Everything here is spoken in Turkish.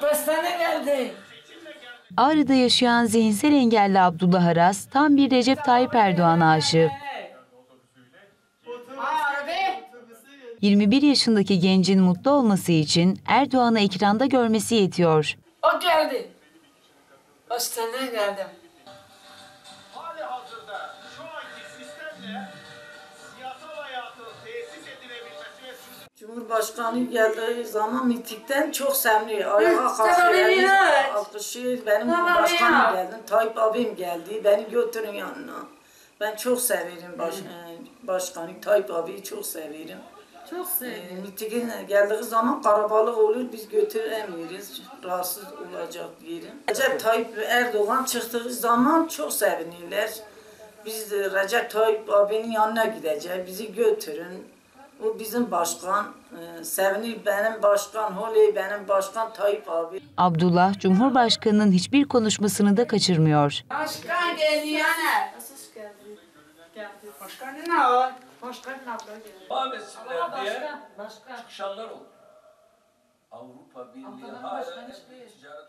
Pastane geldi. Ağrı'da yaşayan zihinsel engelli Abdullah Aras tam bir Recep Tayyip Erdoğan aşığı. 21 yaşındaki gencin mutlu olması için Erdoğan'ı ekranda görmesi yetiyor. O geldi. Pastaneye geldim. Cumhurbaşkanı geldiği zaman mitikten çok sevimli. Ayağa kalkıyor. evet. Alkışlıyor. Benim başkanım geldi. Tayyip abim geldi. Beni götürün yanına. Ben çok severim baş, e, başkanı. Tayyip abiyi çok severim. Çok E, mitingin geldiği zaman karabalık olur. Biz götüremiyoruz. Rahatsız olacak yerim. Recep Tayyip Erdoğan çıktığı zaman çok sevinirler. Biz de Recep Tayyip abinin yanına gideceğiz. Bizi götürün. O bizim başkan. E, sevinir benim başkan. Holey benim başkan Tayyip abi. Abdullah, Cumhurbaşkanı'nın hiçbir konuşmasını da kaçırmıyor. Başkan geliyor ne? Nasıl geldi? Geldi. Başkan ne var? Başkan ne yapıyor? devam etsinler diye Başkan. çıkışanlar oldu. Avrupa Birliği hala ticaret